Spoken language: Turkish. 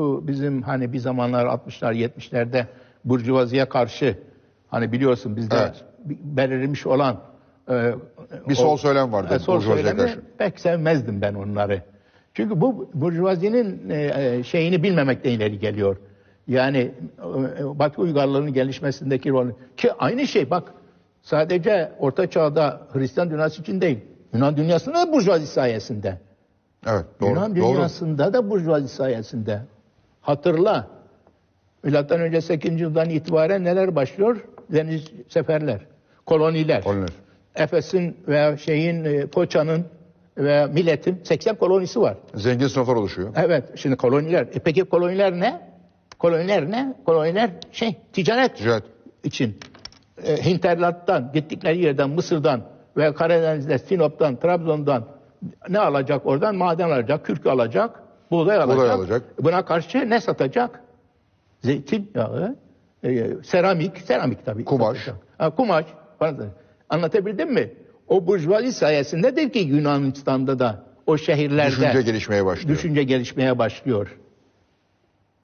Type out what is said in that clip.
bu bizim hani bir zamanlar 60'lar 70'lerde burjuvaziye karşı hani biliyorsun bizde Evet. belirlemiş olan e, Bir sol söylem vardı e, sol söylemi karşı. pek sevmezdim ben onları. Çünkü bu burjuvazinin e, e, şeyini bilmemekten ileri geliyor. Yani e, Batı uygarlığının gelişmesindeki rol. Ki aynı şey bak sadece Orta Çağ'da Hristiyan dünyası için değil. Yunan dünyasında da burjuvazi sayesinde. Evet doğru. Yunan doğru. dünyasında da burjuvazi sayesinde. Hatırla. Milattan önce 8. yüzyıldan itibaren neler başlıyor? Deniz seferler, koloniler. Koloniler. Efes'in veya şeyin, e, Foça'nın veya Milet'in 80 kolonisi var. Zengin sınıflar oluşuyor. Evet, şimdi koloniler. E peki koloniler ne? Koloniler ne? Koloniler şey, ticaret Ticaret. için. E, Hinterland'dan, gittikleri yerden, Mısır'dan veya Karadeniz'de, Sinop'tan, Trabzon'dan ne alacak oradan? Maden alacak, kürk alacak, buğday alacak. alacak. Buna karşı ne satacak? Zeytinyağı, e, seramik, seramik tabii. Kumaş. satacak. Ha, kumaş. Pardon. Anlatabildim mi? O burjuvazi sayesindedir ki Yunanistan'da da o şehirlerde Düşünce gelişmeye başlıyor. düşünce gelişmeye başlıyor.